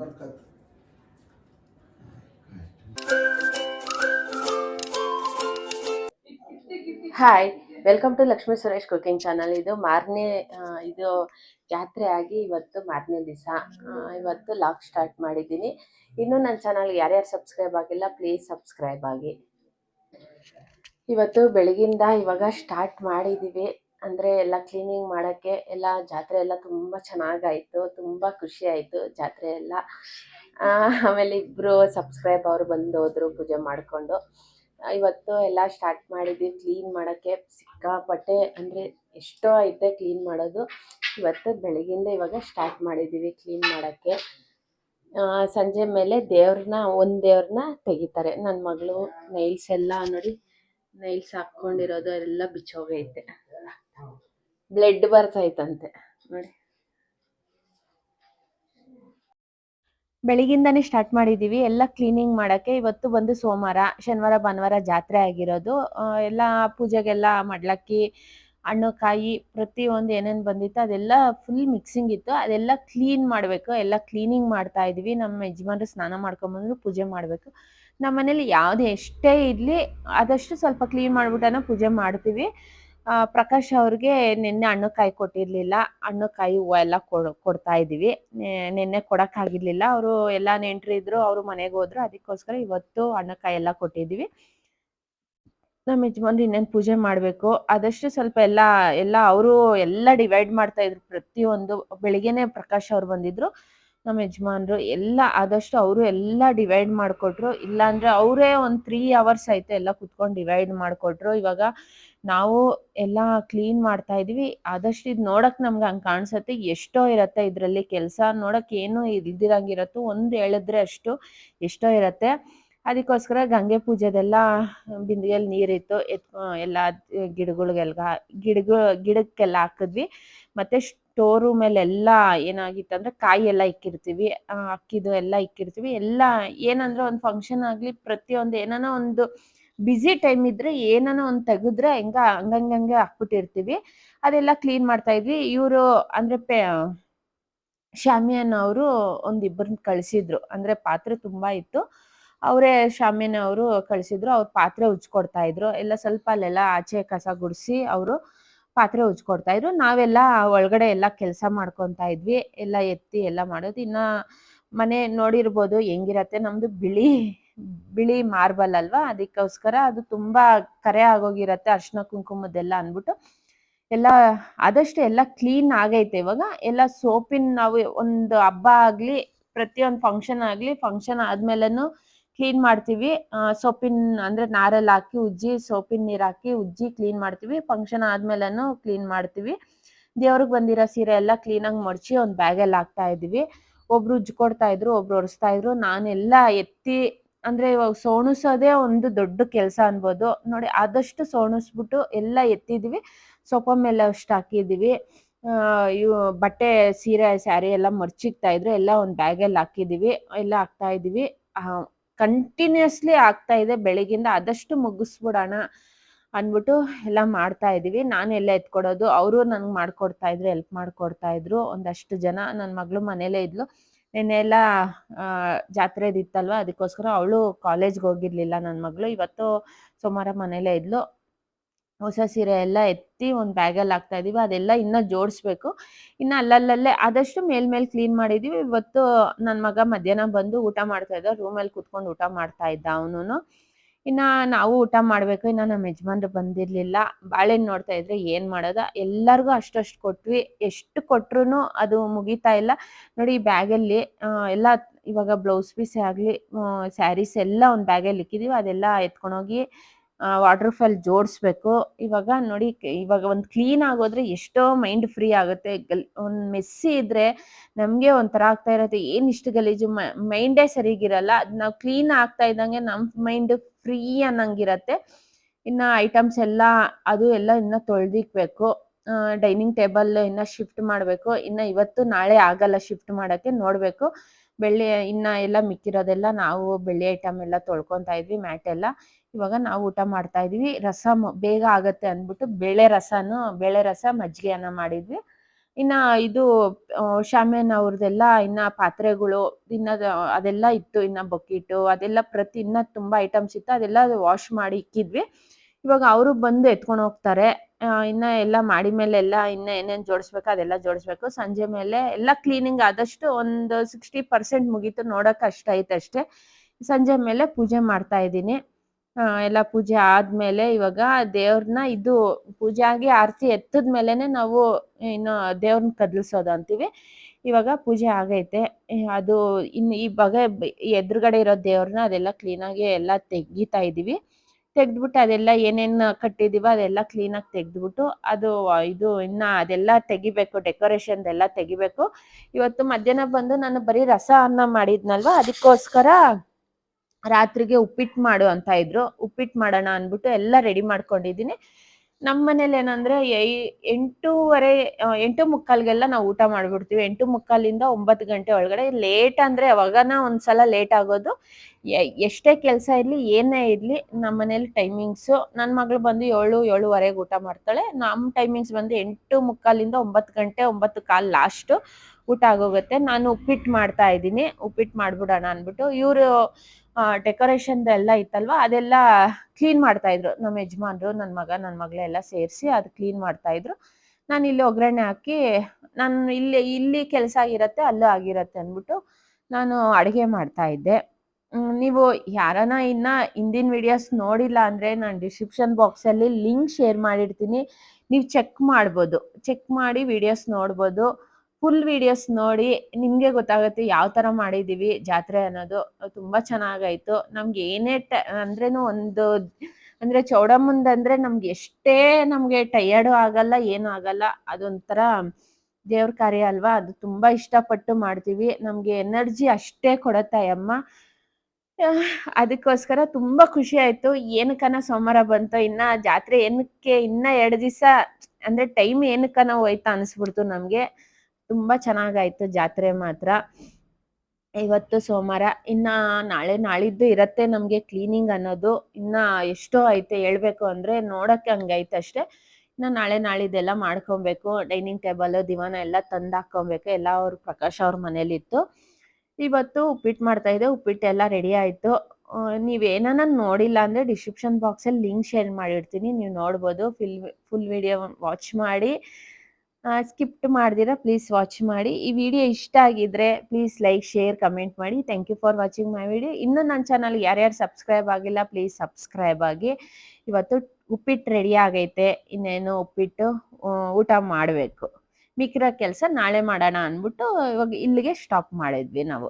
Barkat hi welcome to Lakshmi Suresh cooking channel ಇದು ಮಾರನೇ ಇದು ಜಾತ್ರೆ ಆಗಿ ಇವತ್ತು ಮಾರನೇ ದಿವಸ. ಇವತ್ತು ಲಾಗ್ ಸ್ಟಾರ್ಟ್ ಮಾಡಿದ್ದೀನಿ. ಇನ್ನು ನನ್ನ ಚಾನಲ್ ಯಾರ್ಯಾರು ಸಬ್ಸ್ಕ್ರೈಬ್ ಆಗಿಲ್ಲ ಪ್ಲೀಸ್ ಸಬ್ಸ್ಕ್ರೈಬ್ ಆಗಿ. ಇವತ್ತು ಬೆಳಗಿಂದ ಇವಾಗ ಸ್ಟಾರ್ಟ್ ಮಾಡಿದ್ದೀವಿ ಅಂದರೆ ಎಲ್ಲ ಕ್ಲೀನಿಂಗ್ ಮಾಡೋಕ್ಕೆ ಎಲ್ಲ ಜಾತ್ರೆ ಎಲ್ಲ ತುಂಬ ಚೆನ್ನಾಗಾಯಿತು, ತುಂಬ ಖುಷಿ ಆಯಿತು ಜಾತ್ರೆ ಎಲ್ಲ. ಆಮೇಲೆ ಇಬ್ಬರು ಸಬ್ಸ್ಕ್ರೈಬ್ ಅವರು ಬಂದು ಹೋದ್ರು ಪೂಜೆ ಮಾಡಿಕೊಂಡು. ಇವತ್ತು ಎಲ್ಲ ಸ್ಟಾರ್ಟ್ ಮಾಡಿದ್ವಿ ಕ್ಲೀನ್ ಮಾಡೋಕ್ಕೆ. ಸಿಕ್ಕಾಪಟ್ಟೆ ಅಂದರೆ ಎಷ್ಟೋ ಐತೆ ಕ್ಲೀನ್ ಮಾಡೋದು. ಇವತ್ತು ಬೆಳಗಿಂದ ಇವಾಗ ಸ್ಟಾರ್ಟ್ ಮಾಡಿದ್ದೀವಿ ಕ್ಲೀನ್ ಮಾಡೋಕ್ಕೆ. ಸಂಜೆ ಮೇಲೆ ದೇವ್ರನ್ನ, ಒಂದು ದೇವ್ರನ್ನ ತೆಗಿತಾರೆ. ನನ್ನ ಮಗಳು ನೈಲ್ಸ್ ಎಲ್ಲ ನೋಡಿ ನೈಲ್ಸ್ ಹಾಕ್ಕೊಂಡಿರೋದು ಎಲ್ಲ ಬಿಚ್ಚೋಗೈತೆ. ಬ್ಲಡ್ ಬರ್ತೈತಂತೆ ನೋಡಿ. ಸ್ಟಾರ್ಟ್ ಮಾಡಿದೀವಿ. ಎಲ್ಲ ಕ್ಲೀನಿಂಗ್ ಮಾಡಕ್ಕೆ ಇವತ್ತು ಬಂದು ಸೋಮವಾರ, ಶನಿವಾರ, ಭಾನುವಾರ ಜಾತ್ರೆ ಆಗಿರೋದು. ಎಲ್ಲ ಪೂಜೆಗೆಲ್ಲ ಮಡ್ಲಕ್ಕಿ ಹಣ್ಣು ಕಾಯಿ ಪ್ರತಿಯೊಂದು ಏನೇನು ಬಂದಿತ್ತು ಅದೆಲ್ಲ ಫುಲ್ ಮಿಕ್ಸಿಂಗ್ ಇತ್ತು. ಅದೆಲ್ಲ ಕ್ಲೀನ್ ಮಾಡಬೇಕು. ಎಲ್ಲ ಕ್ಲೀನಿಂಗ್ ಮಾಡ್ತಾ ಇದ್ವಿ. ನಮ್ಮ ಯಜಮಾನ್ರು ಸ್ನಾನ ಮಾಡ್ಕೊಂಬಂದ್ರು ಪೂಜೆ ಮಾಡಬೇಕು. ನಮ್ಮ ಮನೇಲಿ ಯಾವುದೇ ಎಷ್ಟೇ ಇರಲಿ, ಆದಷ್ಟು ಸ್ವಲ್ಪ ಕ್ಲೀನ್ ಮಾಡಿಬಿಟ್ಟನ ಪೂಜೆ ಮಾಡ್ತೀವಿ. ಪ್ರಕಾಶ್ ಅವ್ರಿಗೆ ನಿನ್ನೆ ಹಣ್ಣು ಕಾಯಿ ಕೊಟ್ಟಿರಲಿಲ್ಲ. ಹಣ್ಣು ಕಾಯಿ ಹೂವು ಎಲ್ಲ ಕೊಡ್, ಕೊಡ್ತಾ ಇದೀವಿ ನಿನ್ನೆ ಕೊಡೋಕ್ಕಾಗಿರ್ಲಿಲ್ಲ ಅವರು ಎಲ್ಲ ನೆಂಟ್ರಿ ಇದ್ರು, ಅವರು ಮನೆಗೆ ಹೋದ್ರು. ಅದಕ್ಕೋಸ್ಕರ ಇವತ್ತು ಹಣ್ಣು ಕಾಯಿ ಎಲ್ಲ ಕೊಟ್ಟಿದೀವಿ ನಮ್ಮ ಯಜಮಾನ್ರು ಇನ್ನೇನು ಪೂಜೆ ಮಾಡಬೇಕು? ಆದಷ್ಟು ಸ್ವಲ್ಪ ಎಲ್ಲ ಎಲ್ಲ ಅವರು ಎಲ್ಲ ಡಿವೈಡ್ ಮಾಡ್ತಾ ಇದ್ರು. ಪ್ರತಿಯೊಂದು, ಬೆಳಿಗ್ಗೆನೆ ಪ್ರಕಾಶ್ ಅವ್ರು ಬಂದಿದ್ರು. ನಮ್ಮ ಯಜಮಾನ್ರು ಎಲ್ಲ ಆದಷ್ಟು ಅವರು ಎಲ್ಲ ಡಿವೈಡ್ ಮಾಡಿಕೊಟ್ರು. ಇಲ್ಲಾಂದ್ರೆ ಅವರೇ ಒಂದು ತ್ರೀ ಅವರ್ಸ್ ಆಯ್ತು ಎಲ್ಲ ಕುತ್ಕೊಂಡು ಡಿವೈಡ್ ಮಾಡಿಕೊಟ್ರು. ಇವಾಗ ನಾವು ಎಲ್ಲ ಕ್ಲೀನ್ ಮಾಡ್ತಾ ಇದೀವಿ ಆದಷ್ಟು ಇದು ನೋಡಕ್ ನಮ್ಗೆ ಹಂಗೆ ಕಾಣಿಸುತ್ತೆ. ಎಷ್ಟೋ ಇರತ್ತೆ ಇದರಲ್ಲಿ ಕೆಲಸ. ನೋಡಕ್ ಏನು ಇಲ್ದಿರಂಗಿರತ್ತು. ಒಂದು ಹೇಳಿದ್ರೆ ಅಷ್ಟು ಎಷ್ಟೋ ಇರತ್ತೆ. ಅದಕ್ಕೋಸ್ಕರ ಗಂಗೆ ಪೂಜೆದೆಲ್ಲ ಬಿಂದಿಗೆಯಲ್ಲಿ ನೀರಿತ್ತು. ಎತ್ ಎಲ್ಲ ಗಿಡಗಳಿಗೆಲ್ಲ, ಗಿಡಗ, ಗಿಡಕ್ಕೆಲ್ಲ ಹಾಕಿದ್ವಿ. ಮತ್ತೆ ಸ್ಟೋರ್ ಎಲ್ಲ ಏನಾಗಿತ್ತು ಅಂದ್ರೆ ಕಾಯಿ ಎಲ್ಲ ಇಕ್ಕಿರ್ತೀವಿ ಅಕ್ಕಿದು ಎಲ್ಲ ಇಕ್ಕಿರ್ತೀವಿ. ಎಲ್ಲ ಏನಂದ್ರೆ ಒಂದು ಫಂಕ್ಷನ್ ಆಗಲಿ ಪ್ರತಿಯೊಂದು ಏನಾನ ಒಂದು ಬ್ಯುಸಿ ಟೈಮ್ ಇದ್ರೆ ಏನಾನ ಒಂದು ತೆಗೆದ್ರೆ ಹೆಂಗ ಹಂಗಂಗೆ ಹಾಕ್ಬಿಟ್ಟಿರ್ತೀವಿ. ಅದೆಲ್ಲ ಕ್ಲೀನ್ ಮಾಡ್ತಾ ಇದ್ವಿ. ಇವರು ಅಂದ್ರೆ ಶಾಮಿಯಾನ ಅವರು ಒಂದಿಬ್ಬರನ್ನ ಕಳಿಸಿದ್ರು. ಅಂದ್ರೆ ಪಾತ್ರೆ ತುಂಬಾ ಇತ್ತು. ಅವರೇ ಶಾಮಿಯನ್ ಅವರು ಕಳಿಸಿದ್ರು. ಅವ್ರ ಪಾತ್ರೆ ಉಜ್ಕೊಡ್ತಾ ಇದ್ರು. ಎಲ್ಲ ಸ್ವಲ್ಪ ಅಲ್ಲೆಲ್ಲ ಆಚೆ ಕಸ ಗುಡಿಸಿ ಅವರು ಪಾತ್ರೆ ಉಜ್ಕೊಡ್ತಾ ಇದ್ರು. ನಾವೆಲ್ಲ ಒಳಗಡೆ ಎಲ್ಲ ಕೆಲಸ ಮಾಡ್ಕೊತಾ ಇದ್ವಿ. ಎಲ್ಲ ಎತ್ತಿ ಎಲ್ಲ ಮಾಡೋದು. ಇನ್ನ ಮನೆ ನೋಡಿರ್ಬೋದು ಹೆಂಗಿರತ್ತೆ. ನಮ್ದು ಬಿಳಿ ಬಿಳಿ ಮಾರ್ಬಲ್ ಅಲ್ವಾ? ಅದಕ್ಕೋಸ್ಕರ ಅದು ತುಂಬಾ ಕರೆ ಆಗೋಗಿರತ್ತೆ. ಅರ್ಶಿನ ಕುಂಕುಮದೆಲ್ಲ ಅಂದ್ಬಿಟ್ಟು. ಎಲ್ಲ ಆದಷ್ಟು ಎಲ್ಲ ಕ್ಲೀನ್ ಆಗೈತೆ ಇವಾಗ. ಎಲ್ಲ ಸೋಪಿನ ನಾವು ಒಂದು ಹಬ್ಬ ಆಗ್ಲಿ, ಪ್ರತಿಯೊಂದು ಫಂಕ್ಷನ್ ಆಗ್ಲಿ ಫಂಕ್ಷನ್ ಆದ್ಮೇಲೆನು ಕ್ಲೀನ್ ಮಾಡ್ತೀವಿ. ಸೋಪಿನ ಅಂದ್ರೆ ನಾರಲ್ಲಿ ಹಾಕಿ, ಉಜ್ಜಿ, ಸೋಪಿನ ನೀರ್ ಹಾಕಿ, ಉಜ್ಜಿ ಕ್ಲೀನ್ ಮಾಡ್ತೀವಿ. ಫಂಕ್ಷನ್ ಆದ್ಮೇಲೆನು ಕ್ಲೀನ್ ಮಾಡ್ತೀವಿ. ದೇವ್ರಿಗೆ ಬಂದಿರೋ ಸೀರೆ ಎಲ್ಲ ಕ್ಲೀನಾಗಿ ಮರ್ಚಿ ಒಂದು ಬ್ಯಾಗಲ್ಲಿ ಹಾಕ್ತಾ ಇದೀವಿ ಒಬ್ರು ಉಜ್ಕೊಡ್ತಾ ಇದ್ರು, ಒಬ್ರು ಒರೆಸ್ತಾ ಇದ್ರು. ನಾನೆಲ್ಲ ಎತ್ತಿ, ಅಂದ್ರೆ ಇವಾಗ ಸೋಣಿಸೋದೇ ಒಂದು ದೊಡ್ಡ ಕೆಲಸ ಅನ್ಬೋದು. ನೋಡಿ, ಆದಷ್ಟು ಸೋಣಿಸ್ಬಿಟ್ಟು ಎಲ್ಲ ಎತ್ತಿದೀವಿ ಸೊಪ್ಪ ಮೇಲೆ ಅಷ್ಟು ಹಾಕಿದೀವಿ ಇವು ಬಟ್ಟೆ, ಸೀರೆ, ಸ್ಯಾರಿ ಎಲ್ಲ ಮರ್ಚಿಕ್ತಾ ಇದ್ರು. ಎಲ್ಲ ಒಂದು ಬ್ಯಾಗಲ್ಲಿ ಹಾಕಿದೀವಿ ಎಲ್ಲ ಹಾಕ್ತಾ ಇದೀವಿ ಕಂಟಿನ್ಯೂಸ್ಲಿ ಆಗ್ತಾ ಇದೆ ಬೆಳಗಿಂದ ಆದಷ್ಟು ಮುಗಿಸ್ಬಿಡೋಣ ಅಂದ್ಬಿಟ್ಟು ಎಲ್ಲ ಮಾಡ್ತಾ ಇದೀವಿ. ನಾನು ಎಲ್ಲ ಎತ್ಕೊಡೋದು, ಅವರು ನನ್ಗೆ ಮಾಡ್ಕೊಡ್ತಾ ಇದ್ರು ಹೆಲ್ಪ್ ಮಾಡ್ಕೊಡ್ತಾ ಇದ್ರು. ಒಂದಷ್ಟು ಜನ ನನ್ನ ಮಗಳು ಮನೇಲೇ ಇದ್ಲು. ನೆನ್ನೆ ಎಲ್ಲ ಜಾತ್ರೆದಿತ್ತಲ್ವ? ಅದಕ್ಕೋಸ್ಕರ ಅವಳು ಕಾಲೇಜ್ಗೆ ಹೋಗಿರ್ಲಿಲ್ಲ. ನನ್ನ ಮಗಳು ಇವತ್ತು ಸೋಮವಾರ ಮನೇಲೇ ಇದ್ಲು. ಹೊಸ ಸೀರೆ ಎಲ್ಲ ಎತ್ತಿ ಒಂದು ಬ್ಯಾಗಲ್ಲಿ ಹಾಕ್ತಾ ಇದೀವಿ. ಅದೆಲ್ಲ ಇನ್ನ ಜೋಡಿಸ್ಬೇಕು. ಇನ್ನು ಅಲ್ಲಲ್ಲೇ ಆದಷ್ಟು ಮೇಲ್ ಮೇಲ್ ಕ್ಲೀನ್ ಮಾಡಿದೀವಿ. ಇವತ್ತು ನನ್ನ ಮಗ ಮಧ್ಯಾಹ್ನ ಬಂದು ಊಟ ಮಾಡ್ತಾ ಇದ್ದ. ರೂಮಲ್ಲಿ ಕುತ್ಕೊಂಡು ಊಟ ಮಾಡ್ತಾ ಇದ್ದ ಅವನು ಇನ್ನ ನಾವು ಊಟ ಮಾಡ್ಬೇಕು. ಇನ್ನ ನಮ್ಮ ಯಜಮಾನ್ರು ಬಂದಿರ್ಲಿಲ್ಲ. ಬಾಳೆಹಣ್ಣು ನೋಡ್ತಾ ಇದ್ರೆ ಏನ್ ಮಾಡೋದ? ಎಲ್ಲರಿಗೂ ಅಷ್ಟಷ್ಟು ಕೊಟ್ವಿ. ಎಷ್ಟು ಕೊಟ್ರು ಅದು ಮುಗಿತಾ ಇಲ್ಲ. ನೋಡಿ ಈ ಬ್ಯಾಗಲ್ಲಿ ಎಲ್ಲ ಇವಾಗ ಬ್ಲೌಸ್ ಪೀಸ್ ಆಗಲಿ ಸ್ಯಾರೀಸ್ ಎಲ್ಲ ಒಂದು ಬ್ಯಾಗಲ್ಲಿ ಇಕ್ಕಿದೀವಿ. ಅದೆಲ್ಲ ಎತ್ಕೊಂಡೋಗಿ ವಾಟರ್ ಫಾಲ್ ಜೋಡಿಸ್ಬೇಕು. ಇವಾಗ ನೋಡಿ, ಇವಾಗ ಒಂದು ಕ್ಲೀನ್ ಆಗೋದ್ರೆ ಎಷ್ಟೋ ಮೈಂಡ್ ಫ್ರೀ ಆಗುತ್ತೆ. ಗಲ್, ಒಂದು ಮೆಸ್ಸಿ ಇದ್ರೆ ನಮಗೆ ಒಂಥರ ಆಗ್ತಾ ಇರತ್ತೆ. ಏನು ಇಷ್ಟು ಗಲೀಜು? ಮೈಂಡೇ ಸರಿಗಿರಲ್ಲ. ಅದು ನಾವು ಕ್ಲೀನ್ ಆಗ್ತಾ ಇದ್ದಂಗೆ ನಮ್ಮ ಮೈಂಡ್ ಫ್ರೀ ಅನ್ನಂಗಿರತ್ತೆ. ಇನ್ನು ಐಟಮ್ಸ್ ಎಲ್ಲ, ಅದು ಎಲ್ಲ ಇನ್ನ ತೊಳೆದಿಕ್ಬೇಕು. ಡೈನಿಂಗ್ ಟೇಬಲ್ ಇನ್ನ ಶಿಫ್ಟ್ ಮಾಡಬೇಕು. ಇನ್ನ ಇವತ್ತು ನಾಳೆ ಆಗಲ್ಲ ಶಿಫ್ಟ್ ಮಾಡೋಕ್ಕೆ, ನೋಡಬೇಕು. ಬೆಳ್ಳಿ, ಇನ್ನ ಎಲ್ಲ ಮಿಕ್ಕಿರೋದೆಲ್ಲ ನಾವು ಬೆಳ್ಳಿ ಐಟಮ್ ಎಲ್ಲ ತೊಳ್ಕೊತಾ ಇದ್ವಿ ಮ್ಯಾಟ್ ಎಲ್ಲ. ಇವಾಗ ನಾವು ಊಟ ಮಾಡ್ತಾ ಇದೀವಿ. ರಸಮ್ ಬೇಗ ಆಗತ್ತೆ ಅಂದ್ಬಿಟ್ಟು ಬೇಳೆ ರಸನು, ಬೇಳೆ ರಸ ಮಜ್ಜಿಗೆಯನ್ನ ಮಾಡಿದ್ವಿ. ಇನ್ನ ಇದು ಶಾಮಿಯನ್ ಅವ್ರದ್ದೆಲ್ಲ ಇನ್ನ ಪಾತ್ರೆಗಳು, ಇನ್ನ ಅದೆಲ್ಲ ಇತ್ತು, ಇನ್ನ ಬೊಕ್ಕಿಟ್ಟು ಅದೆಲ್ಲ ಪ್ರತಿ, ಇನ್ನ ತುಂಬಾ ಐಟಮ್ಸ್ ಇತ್ತು, ಅದೆಲ್ಲ ವಾಶ್ ಮಾಡಿ ಇಕ್ಕಿದ್ವಿ. ಇವಾಗ ಅವರು ಬಂದು ಎತ್ಕೊಂಡು ಹೋಗ್ತಾರೆ. ಇನ್ನ ಎಲ್ಲ ಮಾಡಿ ಮೇಲೆ ಎಲ್ಲ ಇನ್ನ ಏನೇನ್ ಜೋಡಿಸ್ಬೇಕು ಅದೆಲ್ಲ ಜೋಡಿಸ್ಬೇಕು. ಸಂಜೆ ಮೇಲೆ ಎಲ್ಲ ಕ್ಲೀನಿಂಗ್ ಆದಷ್ಟು ಒಂದು ಸಿಕ್ಸ್ಟಿ ಪರ್ಸೆಂಟ್ ಮುಗೀತು, ನೋಡಕ್ ಅಷ್ಟೈತೆ ಅಷ್ಟೇ. ಸಂಜೆ ಮೇಲೆ ಪೂಜೆ ಮಾಡ್ತಾ ಇದ್ದೀನಿ. ಎಲ್ಲ ಪೂಜೆ ಆದ್ಮೇಲೆ ಇವಾಗ ದೇವ್ರನ್ನ ಇದು ಪೂಜೆ ಆಗಿ ಆರತಿ ಎತ್ತದ ಮೇಲೆನೆ ನಾವು ಇನ್ನು ದೇವ್ರನ್ನ ಕದಲ್ಸೋದು ಅಂತೀವಿ. ಇವಾಗ ಪೂಜೆ ಆಗೈತೆ. ಅದು ಇನ್ನು ಈ ಬಗೆ ಎದುರುಗಡೆ ಇರೋ ದೇವ್ರನ್ನ ಅದೆಲ್ಲ ಕ್ಲೀನಾಗಿ ಎಲ್ಲ ತೆಗಿತಾ ಇದೀವಿ ತೆಗೆದ್ಬಿಟ್ಟು ಅದೆಲ್ಲ ಏನೇನು ಕಟ್ಟಿದೀವೋ ಅದೆಲ್ಲ ಕ್ಲೀನಾಗಿ ತೆಗೆದ್ಬಿಟ್ಟು ಅದು ಇದು ಇನ್ನ ಅದೆಲ್ಲ ತೆಗಿಬೇಕು ಡೆಕೋರೇಷನ್ ಎಲ್ಲ ತೆಗಿಬೇಕು. ಇವತ್ತು ಮಧ್ಯಾಹ್ನ ಬಂದು ನಾನು ಬರೀ ರಸ ಅನ್ನ ಮಾಡಿದ್ನಲ್ವ? ಅದಕ್ಕೋಸ್ಕರ ರಾತ್ರಿಗೆ ಉಪ್ಪಿಟ್ಟು ಮಾಡು ಅಂತ ಇದ್ರು. ಉಪ್ಪಿಟ್ಟು ಮಾಡೋಣ ಅಂದ್ಬಿಟ್ಟು ಎಲ್ಲ ರೆಡಿ ಮಾಡ್ಕೊಂಡಿದ್ದೀನಿ. ನಮ್ಮ ಮನೇಲಿ ಏನಂದ್ರೆ ಎಂಟೂವರೆ ಎಂಟು ಮುಕ್ಕಾಲ್ಗೆಲ್ಲ ನಾವು ಊಟ ಮಾಡ್ಬಿಡ್ತೀವಿ. ಎಂಟು ಮುಕ್ಕಾಲಿಂದ ಒಂಬತ್ತು ಗಂಟೆ ಒಳಗಡೆ. ಲೇಟ್ ಅಂದ್ರೆ ಅವಾಗನ ಒಂದ್ಸಲ ಲೇಟ್ ಆಗೋದು. ಎಷ್ಟೇ ಕೆಲಸ ಇರಲಿ, ಏನೇ ಇರಲಿ ನಮ್ಮ ಮನೇಲಿ ಟೈಮಿಂಗ್ಸು ನನ್ನ ಮಗಳು ಬಂದು ಏಳು, ಏಳುವರೆಗೆ ಊಟ ಮಾಡ್ತಾಳೆ. ನಮ್ಮ ಟೈಮಿಂಗ್ಸ್ ಬಂದು ಎಂಟು ಮುಕ್ಕಾಲಿಂದ ಒಂಬತ್ತು ಗಂಟೆ, ಒಂಬತ್ತು ಕಾಲ್ ಲಾಸ್ಟು ಊಟ ಆಗೋಗುತ್ತೆ. ನಾನು ಉಪ್ಪಿಟ್ಟು ಮಾಡ್ತಾ ಇದ್ದೀನಿ. ಉಪ್ಪಿಟ್ಟು ಮಾಡ್ಬಿಡೋಣ ಅಂದ್ಬಿಟ್ಟು ಇವರು ಡೆಕೋರೇಷನ್ ಎಲ್ಲ ಇತ್ತಲ್ವಾ? ಅದೆಲ್ಲ ಕ್ಲೀನ್ ಮಾಡ್ತಾ ಇದ್ರು. ನಮ್ಮ ಯಜಮಾನ್ರು ನನ್ನ ಮಗ ನನ್ನ ಮಗಳೆಲ್ಲ ಸೇರಿಸಿ ಅದು ಕ್ಲೀನ್ ಮಾಡ್ತಾ ಇದ್ರು. ನಾನು ಇಲ್ಲಿ ಒಗ್ಗರಣೆ ಹಾಕಿ, ನಾನು ಇಲ್ಲಿ ಇಲ್ಲಿ ಕೆಲಸ ಆಗಿರತ್ತೆ, ಅಲ್ಲೂ ಆಗಿರತ್ತೆ ಅಂದ್ಬಿಟ್ಟು ನಾನು ಅಡುಗೆ ಮಾಡ್ತಾ ಇದ್ದೆ. ನೀವು ಯಾರನ ಇನ್ನ ಹಿಂದಿನ ವಿಡಿಯೋಸ್ ನೋಡಿಲ್ಲ ಅಂದ್ರೆ ನಾನು ಡಿಸ್ಕ್ರಿಪ್ಷನ್ ಬಾಕ್ಸಲ್ಲಿ ಲಿಂಕ್ ಶೇರ್ ಮಾಡಿರ್ತೀನಿ. ನೀವು ಚೆಕ್ ಮಾಡ್ಬೋದು. ಚೆಕ್ ಮಾಡಿ ವಿಡಿಯೋಸ್ ನೋಡ್ಬೋದು. ಫುಲ್ ವಿಡಿಯೋಸ್ ನೋಡಿ ನಿಮಗೆ ಗೊತ್ತಾಗುತ್ತೆ ಯಾವ ತರ ಮಾಡಿದೀವಿ ಜಾತ್ರೆ ಅನ್ನೋದು. ತುಂಬಾ ಚೆನ್ನಾಗಾಯ್ತು. ನಮ್ಗೆ ಏನೇ ಟ, ಅಂದ್ರೇನು ಒಂದು, ಅಂದ್ರೆ ಚೌಡಮ್ಮಂದು ಅಂದ್ರೆ ನಮ್ಗೆ ಎಷ್ಟೇ ನಮ್ಗೆ ಟಯರ್ಡು ಆಗಲ್ಲ, ಏನು ಆಗಲ್ಲ. ಅದೊಂಥರ ದೇವ್ರ ಕಾರ್ಯ ಅಲ್ವಾ? ಅದು ತುಂಬಾ ಇಷ್ಟಪಟ್ಟು ಮಾಡ್ತೀವಿ. ನಮ್ಗೆ ಎನರ್ಜಿ ಅಷ್ಟೇ ಕೊಡುತ್ತೆ ಅಮ್ಮ. ಅದಕ್ಕೋಸ್ಕರ ತುಂಬಾ ಖುಷಿ ಆಯ್ತು. ಏನಕ್ಕನ ಸೋಮವಾರ ಬಂತು, ಇನ್ನ ಜಾತ್ರೆ ಏನಕ್ಕೆ, ಇನ್ನ ಎರಡು ದಿವಸ, ಅಂದ್ರೆ ಟೈಮ್ ಏನಕ್ಕನ ಹೋಯ್ತಾ ಅನಿಸ್ಬಿಡ್ತು ನಮಗೆ. ತುಂಬ ಚೆನ್ನಾಗಾಯ್ತು ಜಾತ್ರೆ ಮಾತ್ರ. ಇವತ್ತು ಸೋಮವಾರ, ಇನ್ನ ನಾಳೆ ನಾಳಿದ್ದು ಇರತ್ತೆ ನಮಗೆ ಕ್ಲೀನಿಂಗ್ ಅನ್ನೋದು. ಇನ್ನ ಎಷ್ಟೋ ಐತೆ ಹೇಳ್ಬೇಕು ಅಂದ್ರೆ ನೋಡಕ್ಕೆ ಹಂಗೈತೆ ಅಷ್ಟೇ. ಇನ್ನ ನಾಳೆ ನಾಳಿದ್ದೆಲ್ಲ ಮಾಡ್ಕೊಬೇಕು. ಡೈನಿಂಗ್ ಟೇಬಲ್, ದಿವಾನ ಎಲ್ಲ ತಂದು ಹಾಕೊಬೇಕು. ಎಲ್ಲ ಅವ್ರ ಪ್ರಕಾಶ್ ಅವ್ರ ಮನೇಲಿತ್ತು. ಇವತ್ತು ಉಪ್ಪಿಟ್ಟು ಮಾಡ್ತಾ ಇದ್ದೆ. ಉಪ್ಪಿಟ್ಟು ಎಲ್ಲ ರೆಡಿ ಆಯಿತು. ನೀವೇನ ನೋಡಿಲ್ಲ ಅಂದ್ರೆ ಡಿಸ್ಕ್ರಿಪ್ಷನ್ ಬಾಕ್ಸಲ್ಲಿ ಲಿಂಕ್ ಶೇರ್ ಮಾಡಿರ್ತೀನಿ. ನೀವು ನೋಡ್ಬೋದು. ಫಿಲ್ ಫುಲ್ ವಿಡಿಯೋ ವಾಚ್ ಮಾಡಿ. ಸ್ಕಿಪ್ಟ್ ಮಾಡ್ದಿರ ಪ್ಲೀಸ್ ವಾಚ್ ಮಾಡಿ. ಈ ವಿಡಿಯೋ ಇಷ್ಟ ಆಗಿದ್ರೆ ಪ್ಲೀಸ್ ಲೈಕ್, ಶೇರ್, ಕಮೆಂಟ್ ಮಾಡಿ. Thank you for watching my video ಇನ್ನೂ ನನ್ನ ಚಾನಲ್ ಯಾರ್ಯಾರು ಸಬ್ಸ್ಕ್ರೈಬ್ ಆಗಿಲ್ಲ ಪ್ಲೀಸ್ ಸಬ್ಸ್ಕ್ರೈಬ್ ಆಗಿ. ಇವತ್ತು ಉಪ್ಪಿಟ್ಟು ರೆಡಿ ಆಗೈತೆ. ಇನ್ನೇನು ಉಪ್ಪಿಟ್ಟು ಊಟ ಮಾಡಬೇಕು. ಮಿಕ್ಕಿರೋ ಕೆಲಸ ನಾಳೆ ಮಾಡೋಣ ಅಂದ್ಬಿಟ್ಟು ಇವಾಗ ಇಲ್ಲಿಗೆ ಸ್ಟಾಪ್ ಮಾಡಿದ್ವಿ ನಾವು.